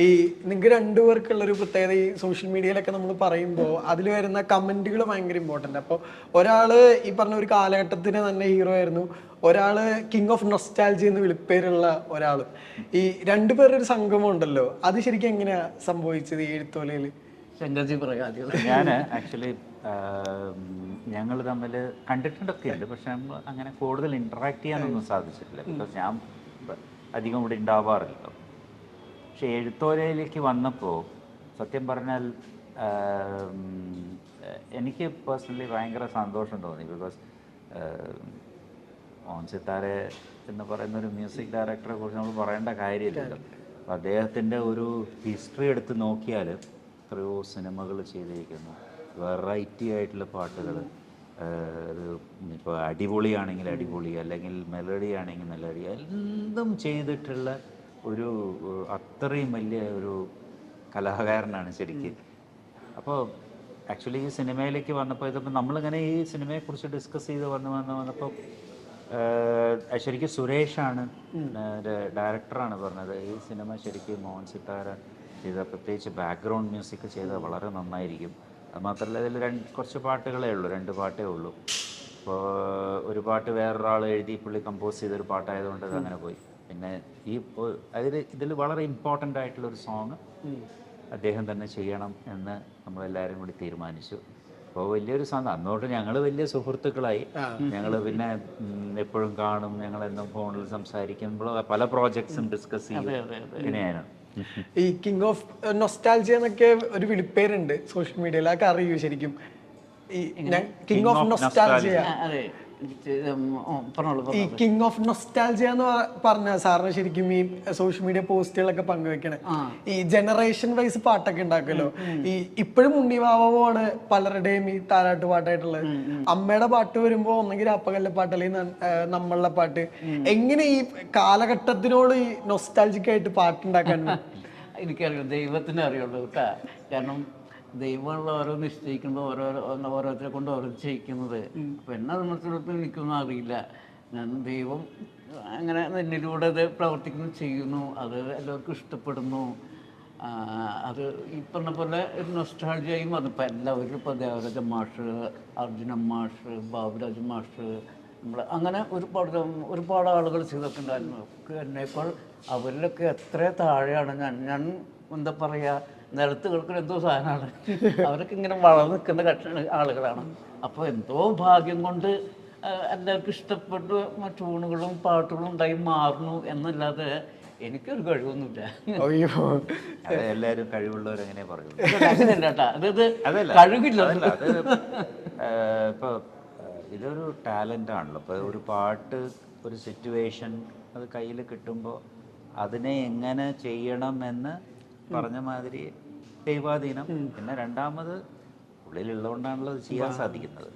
ഈ നിങ്ങൾക്ക് രണ്ടുപേർക്കുള്ള ഒരു പ്രത്യേകത ഈ സോഷ്യൽ മീഡിയയിലൊക്കെ നമ്മൾ പറയുമ്പോൾ അതിൽ വരുന്ന കമന്റുകൾ ഭയങ്കര ഇമ്പോർട്ടന്റ് അപ്പോൾ ഒരാൾ ഈ പറഞ്ഞ ഒരു കാലഘട്ടത്തിന് തന്നെ ഹീറോ ആയിരുന്നു. ഒരാൾ കിങ് ഓഫ് നൊസ്റ്റാൽജി എന്ന് വിളിപ്പേരുള്ള ഒരാൾ ഈ രണ്ടുപേരുടെ ഒരു സംഗമം ഉണ്ടല്ലോ. അത് ശരിക്കും എങ്ങനെയാ സംഭവിച്ചത് ഈ എഴുത്തോലയിൽ ഞാൻ ആക്ച്വലി ഞങ്ങൾ തമ്മിൽ കണ്ടിട്ടുണ്ടൊക്കെ ഉണ്ട്. പക്ഷെ നമ്മൾ അങ്ങനെ കൂടുതൽ ഇൻട്രാക്ട് ചെയ്യാനൊന്നും സാധിച്ചിട്ടില്ല. ബിക്കോസ് ഞാൻ അധികം ഇവിടെ ഉണ്ടാവാറില്ല. പക്ഷെ എഴുത്തോലയിലേക്ക് വന്നപ്പോൾ സത്യം പറഞ്ഞാൽ എനിക്ക് പേഴ്സണലി ഭയങ്കര സന്തോഷം തോന്നി. ബിക്കോസ് മോഹൻ സിത്താരെ എന്ന് പറയുന്ന ഒരു മ്യൂസിക് ഡയറക്ടറെ കുറിച്ച് നമ്മൾ പറയേണ്ട കാര്യമില്ലല്ലോ. അപ്പോൾ അദ്ദേഹത്തിന്റെ ഒരു ഹിസ്റ്ററി എടുത്ത് നോക്കിയാൽ എത്രയോ സിനിമകൾ ചെയ്തിരിക്കുന്നു. വെറൈറ്റി ആയിട്ടുള്ള പാട്ടുകൾ ഇപ്പോൾ അടിപൊളിയാണെങ്കിൽ അടിപൊളി അല്ലെങ്കിൽ മെലഡി ആണെങ്കിൽ മെലഡി എന്തും ചെയ്തിട്ടുള്ള ഒരു അത്രയും വലിയ ഒരു കലാകാരനാണ് ശരിക്ക്. അപ്പോൾ ആക്ച്വലി ഈ സിനിമയിലേക്ക് വന്നപ്പോൾ ഇതിപ്പോൾ നമ്മളിങ്ങനെ ഈ സിനിമയെക്കുറിച്ച് ഡിസ്കസ് ചെയ്ത് വന്ന് വന്ന് വന്നപ്പോൾ ശരിക്കും സുരേഷാണ് ഡയറക്ടറാണ് പറഞ്ഞത്. ഈ സിനിമ ശരിക്കും മോഹൻ സിത്താര ചെയ്ത പ്രത്യേകിച്ച് ബാക്ക്ഗ്രൗണ്ട് മ്യൂസിക് ചെയ്ത വളരെ നന്നായിരിക്കും. അതുമാത്രമല്ല ഇതിൽ രണ്ട് കുറച്ച് പാട്ടുകളേ ഉള്ളൂ രണ്ട് പാട്ടേ ഉള്ളൂ. അപ്പോൾ ഒരു പാട്ട് വേറൊരാൾ എഴുതി പുള്ളി കമ്പോസ് ചെയ്തൊരു പാട്ടായതുകൊണ്ട് അത് അങ്ങനെ പോയി. പിന്നെ ഈ അതിൽ ഇതിൽ വളരെ ഇമ്പോർട്ടന്റ് ആയിട്ടുള്ള ഒരു സോങ് അദ്ദേഹം തന്നെ ചെയ്യണം എന്ന് നമ്മളെല്ലാവരും കൂടി തീരുമാനിച്ചു. അപ്പോൾ വലിയൊരു സന്ത അന്നോട്ട് ഞങ്ങൾ വലിയ സുഹൃത്തുക്കളായി. ഞങ്ങൾ പിന്നെ എപ്പോഴും കാണും ഞങ്ങൾ എന്നും ഫോണിൽ സംസാരിക്കുമ്പോൾ പല പ്രോജക്ട്സും ഡിസ്കസ് ചെയ്യും. ഇങ്ങനെയാണ്. ഈ കിങ് ഓഫ് നൊസ്റ്റാൾജിയ എന്നൊക്കെ ഒരു വിളിപ്പേരുണ്ട് സോഷ്യൽ മീഡിയയിൽ അതൊക്കെ അറിയൂ ശരിക്കും? ഈ കിങ് ഓഫ് നൊസ്റ്റാൾജിയ പറഞ്ഞോളൂ ഈ കിങ് ഓഫ് നൊസ്റ്റാൾജിയ എന്ന് പറഞ്ഞ സാറിന് ശരിക്കും ഈ സോഷ്യൽ മീഡിയ പോസ്റ്റുകളൊക്കെ പങ്കുവെക്കണേ. ഈ ജനറേഷൻ വൈസ് പാട്ടൊക്കെ ഉണ്ടാക്കുമല്ലോ ഈ ഇപ്പോഴും ഉണ്ണി ഉണ്ണിവാവമാണ് പലരുടെയും ഈ താരാട്ട് പാട്ടായിട്ടുള്ളത്. അമ്മയുടെ പാട്ട് വരുമ്പോ ഒന്നെങ്കിൽ അപ്പകല്ല പാട്ട് അല്ലെങ്കിൽ നമ്മളുടെ പാട്ട്. എങ്ങനെ ഈ കാലഘട്ടത്തിനോട് ഈ നൊസ്റ്റാൽജിക്കായിട്ട് പാട്ടുണ്ടാക്കാൻ എനിക്കറിയാം ദൈവത്തിന് അറിയുള്ളൂ കേട്ടാ. കാരണം ദൈവമുള്ള ഓരോ നിശ്ചയിക്കുമ്പോൾ ഓരോ ഓരോരുത്തരെ കൊണ്ട് ഓരോ ചെയ്യിക്കുന്നത് അപ്പം എന്നെ സംബന്ധിച്ചിടത്തോളം എനിക്കൊന്നും അറിയില്ല. ഞാൻ ദൈവം അങ്ങനെ എന്നിലൂടെ അത് പ്രവർത്തിക്കുന്നു ചെയ്യുന്നു. അത് എല്ലാവർക്കും ഇഷ്ടപ്പെടുന്നു. അത് ഈ പറഞ്ഞ പോലെ ഒരു നൊസ്റ്റാൾജിയായി വന്നപ്പോൾ എല്ലാവരും ഇപ്പോൾ ദേവരാജ മാഷ് അർജുന മാഷ് ബാബുരാജ് മാഷ് നമ്മൾ അങ്ങനെ ഒരുപാട് ഒരുപാട് ആളുകൾ ചെയ്തൊക്കെ ഉണ്ടായിരുന്നു എന്നേക്കാൾ അവരിലൊക്കെ എത്ര താഴെയാണ്. ഞാൻ ഞാൻ എന്താ പറയുക നിലത്ത് കിടക്കുന്ന എന്തോ സാധനമാണ്. അവരൊക്കെ ഇങ്ങനെ വളർന്നു നിൽക്കുന്ന കക്ഷ ആളുകളാണ്. അപ്പോൾ എന്തോ ഭാഗ്യം കൊണ്ട് എല്ലാവർക്കും ഇഷ്ടപ്പെട്ട. ട്യൂണുകളും പാട്ടുകളും ഉണ്ടായി മാറുന്നു എന്നല്ലാതെ എനിക്കൊരു കഴിവൊന്നുമില്ല. അയ്യോ. അത് എല്ലാവരും കഴിവുള്ളവരങ്ങനെ കേട്ടാ. അതായത് കഴിവില്ല. ഇപ്പോൾ ഇതൊരു ടാലന്റ് ആണല്ലോ. ഇപ്പോൾ ഒരു പാട്ട് ഒരു സിറ്റുവേഷൻ അത് കയ്യിൽ കിട്ടുമ്പോൾ അതിനെ എങ്ങനെ ചെയ്യണം എന്ന് പറഞ്ഞ മാതിരി ദൈവാധീനം. പിന്നെ രണ്ടാമത് ഉള്ളിലുള്ളതുകൊണ്ടാണല്ലോ അത് ചെയ്യാൻ സാധിക്കുന്നത്.